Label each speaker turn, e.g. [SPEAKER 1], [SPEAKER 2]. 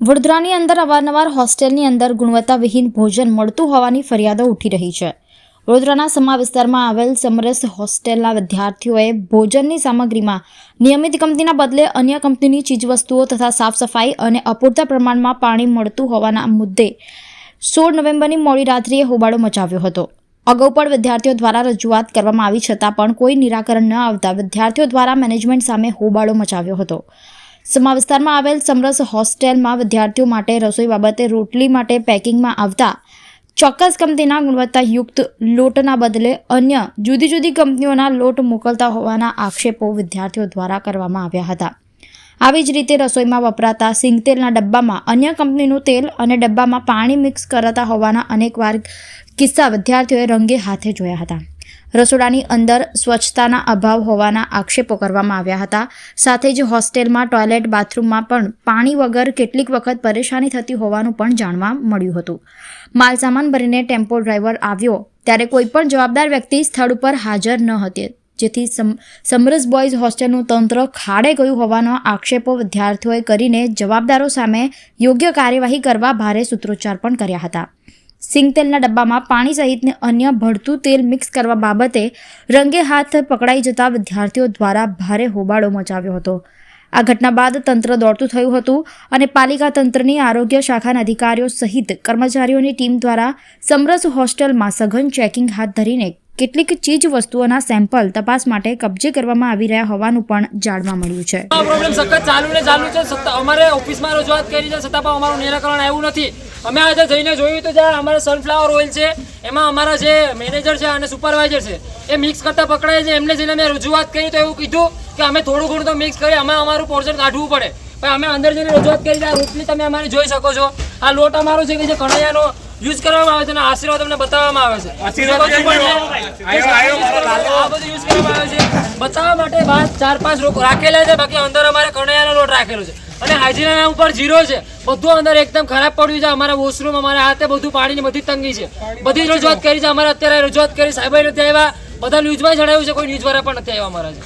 [SPEAKER 1] વડોદરાની અંદર અવારનવાર હોસ્ટેલની અંદર ગુણવત્તાવિહીન ભોજન મળતું હોવાની ફરિયાદો ઉઠી રહી છે. વડોદરાના સમા વિસ્તારમાં આવેલ સમરસ હોસ્ટેલના વિદ્યાર્થીઓએ ભોજનની સામગ્રીમાં નિયમિત કંપનીના બદલે અન્ય કંપનીની ચીજવસ્તુઓ તથા સાફ સફાઈ અને અપૂરતા પ્રમાણમાં પાણી મળતું હોવાના મુદ્દે સોળ નવેમ્બરની મોડી રાત્રિએ હોબાળો મચાવ્યો હતો. અગાઉ પણ વિદ્યાર્થીઓ દ્વારા રજૂઆત કરવામાં આવી છતાં પણ કોઈ નિરાકરણ ન આવતા વિદ્યાર્થીઓ દ્વારા મેનેજમેન્ટ સામે હોબાળો મચાવ્યો હતો. સમા વિસ્તારમાં આવેલ સમરસ હોસ્ટેલમાં વિદ્યાર્થીઓ માટે રસોઈ બાબતે રોટલી માટે પેકિંગમાં આવતા ચોક્કસ કંપનીના ગુણવત્તાયુક્ત લોટના બદલે અન્ય જુદી જુદી કંપનીઓના લોટ મોકલતા હોવાના આક્ષેપો વિદ્યાર્થીઓ દ્વારા કરવામાં આવ્યા હતા. આવી જ રીતે રસોઈમાં વપરાતા સિંગતેલના ડબ્બામાં અન્ય કંપનીનું તેલ અને ડબ્બામાં પાણી મિક્સ કરાતા હોવાના અનેકવાર કિસ્સા વિદ્યાર્થીઓએ રંગે હાથે જોયા હતા. રસોડાની અંદર સ્વચ્છતાના અભાવ હોવાના આક્ષેપો કરવામાં આવ્યા હતા. સાથે જ હોસ્ટેલમાં, ટોયલેટ, બાથરૂમમાં પણ પાણી વગર કેટલીક વખત પરેશાની થતી હોવાનું પણ જાણવા મળ્યું હતું. માલસામાન ભરીને ટેમ્પો ડ્રાઈવર આવ્યો ત્યારે કોઈપણ જવાબદાર વ્યક્તિ સ્થળ ઉપર હાજર ન હતી. જેથી સમ, સમરસ બોયઝ હોસ્ટેલનું તંત્ર ખાડે ગયું હોવાનો આક્ષેપો વિદ્યાર્થીઓએ કરીને જવાબદારો સામે યોગ્ય કાર્યવાહી કરવા ભારે સૂત્રોચ્ચાર પણ કર્યા હતા. સિંગતેલના ડબ્બામાં પાણી સહિતને અન્ય ભળતું તેલ મિક્સ કરવા બાબતે રંગે હાથ પકડાઈ જતા વિદ્યાર્થીઓ દ્વારા ભારે હોબાળો મચાવ્યો હતો. આ ઘટના બાદ તંત્ર દોડતું થયું હતું અને પાલિકા તંત્રની આરોગ્ય શાખાના અધિકારીઓ સહિત કર્મચારીઓની ટીમ દ્વારા સમરસ હોસ્ટેલમાં સઘન ચેકિંગ હાથ ધરીને કેટલીક ચીજ વસ્તુઓના સેમ્પલ તપાસ માટે કબજે કરવામાં આવી રહ્યા હોવાનું પણ જાણવા મળ્યું છે.
[SPEAKER 2] પ્રોબ્લેમ સખત ચાલુ ને ચાલુ છે. અમારે ઓફિસમાં રજૂઆત કરી છે. છતાં પણ અમારું નિરાકરણ આવ્યું નથી. અમે આજે જઈને જોયું તો જ્યાં અમારા સનફ્લાવર ઓઇલ છે, એમાં અમારા જે મેનેજર છે અને સુપરવાઇઝર છે, એ મિક્સ કરતા પકડાય છે. એમને જઈને અમે રજૂઆત કરી તો એવું કીધું કે અમે થોડું ઘણું તો મિક્સ કરી અમે અમારું પોર્શન કાઢવું પડે. પણ અમે અંદર જઈને રજૂઆત કરી, આ રોટલી તમે અમારી જોઈ શકો છો. આ લોટ અમારો છે કે જે કણૈયાનો યુઝ કરવામાં આવે છે અને આશીર્વાદ તમને બતાવવામાં આવે છે.
[SPEAKER 3] આશીર્વાદ
[SPEAKER 2] આ બધું પણ છે. આ બધું યુઝ કરવામાં આવે છે. બચાવવા માટે ચાર પાંચ લોકો રાખેલા છે. બાકી અંદર અમારે કણૈયાનો લોટ રાખેલો છે. અને હાઇજીનના ઉપર જીરો છે. બધું અંદર એકદમ ખરાબ પડ્યું છે. અમારા વોશરૂમ અમારા હાથે બધું પાણીની બધી તંગી છે. બધી જ રજૂઆત કરી છે. અમારે અત્યારે રજૂઆત કરી. સાહેબ નથી આવ્યા. બધા ન્યૂઝમાં જણાવ્યું છે. કોઈ ન્યૂઝ વાળા પણ નથી આવ્યા અમારા છે.